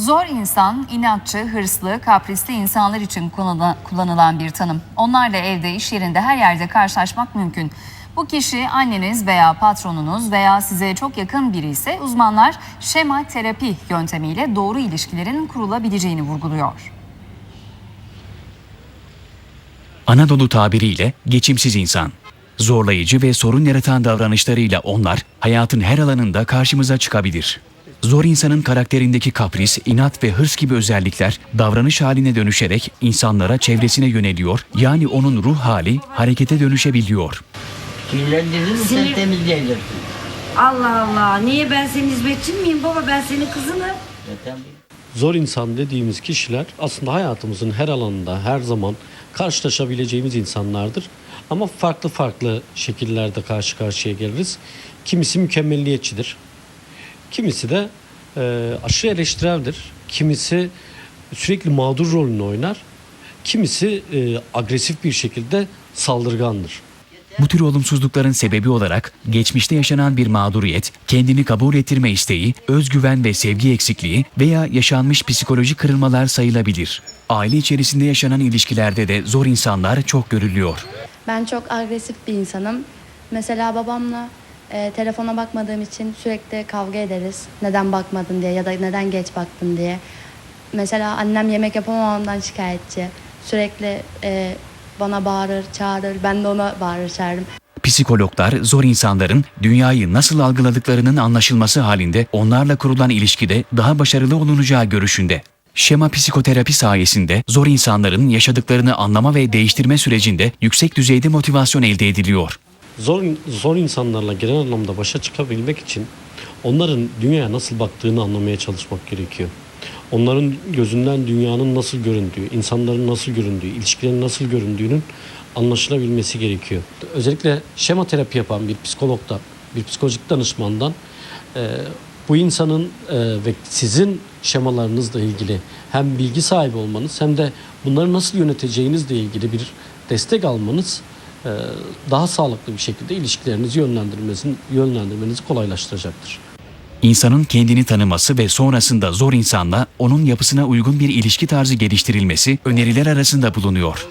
Zor insan, inatçı, hırslı, kaprisli insanlar için kullanılan- bir tanım. Onlarla evde, iş yerinde, her yerde karşılaşmak mümkün. Bu kişi anneniz veya patronunuz veya size çok yakın biri ise uzmanlar şema terapi yöntemiyle doğru ilişkilerin kurulabileceğini vurguluyor. Anadolu tabiriyle geçimsiz insan. Zorlayıcı ve sorun yaratan davranışlarıyla onlar hayatın her alanında karşımıza çıkabilir. Zor insanın karakterindeki kapris, inat ve hırs gibi özellikler davranış haline dönüşerek insanlara çevresine yöneliyor. Yani onun ruh hali harekete dönüşebiliyor. Kirlendirir mi sen Sinir- temizleyeceksin. Allah Allah. Niye ben senin hizmetçin miyim baba? Ben senin kızınım. Zor insan dediğimiz kişiler aslında hayatımızın her alanında her zaman karşılaşabileceğimiz insanlardır. Ama farklı farklı şekillerde karşı karşıya geliriz. Kimisi mükemmelliyetçidir. Kimisi de e, aşırı eleştireldir. Kimisi sürekli mağdur rolünü oynar. Kimisi e, agresif bir şekilde saldırgandır. Bu tür olumsuzlukların sebebi olarak geçmişte yaşanan bir mağduriyet, kendini kabul ettirme isteği, özgüven ve sevgi eksikliği veya yaşanmış psikolojik kırılmalar sayılabilir. Aile içerisinde yaşanan ilişkilerde de zor insanlar çok görülüyor. Ben çok agresif bir insanım. Mesela babamla e, telefona bakmadığım için sürekli kavga ederiz. Neden bakmadın diye ya da neden geç baktın diye. Mesela annem yemek yapamamamdan şikayetçi. Sürekli e, bana bağırır, çağırır. Ben de ona bağırır, çağırırım. Psikologlar zor insanların dünyayı nasıl algıladıklarının anlaşılması halinde onlarla kurulan ilişkide daha başarılı olunacağı görüşünde. Şema psikoterapi sayesinde zor insanların yaşadıklarını anlama ve değiştirme sürecinde yüksek düzeyde motivasyon elde ediliyor. Zor, zor insanlarla genel anlamda başa çıkabilmek için onların dünyaya nasıl baktığını anlamaya çalışmak gerekiyor. Onların gözünden dünyanın nasıl göründüğü, insanların nasıl göründüğü, ilişkilerin nasıl göründüğünün anlaşılabilmesi gerekiyor. Özellikle şema terapi yapan bir psikologdan, bir psikolojik danışmandan e, bu insanın e, ve sizin şemalarınızla ilgili hem bilgi sahibi olmanız hem de bunları nasıl yöneteceğinizle ilgili bir destek almanız daha sağlıklı bir şekilde ilişkilerinizi yönlendirmenizi, yönlendirmenizi kolaylaştıracaktır. İnsanın kendini tanıması ve sonrasında zor insanla onun yapısına uygun bir ilişki tarzı geliştirilmesi öneriler arasında bulunuyor.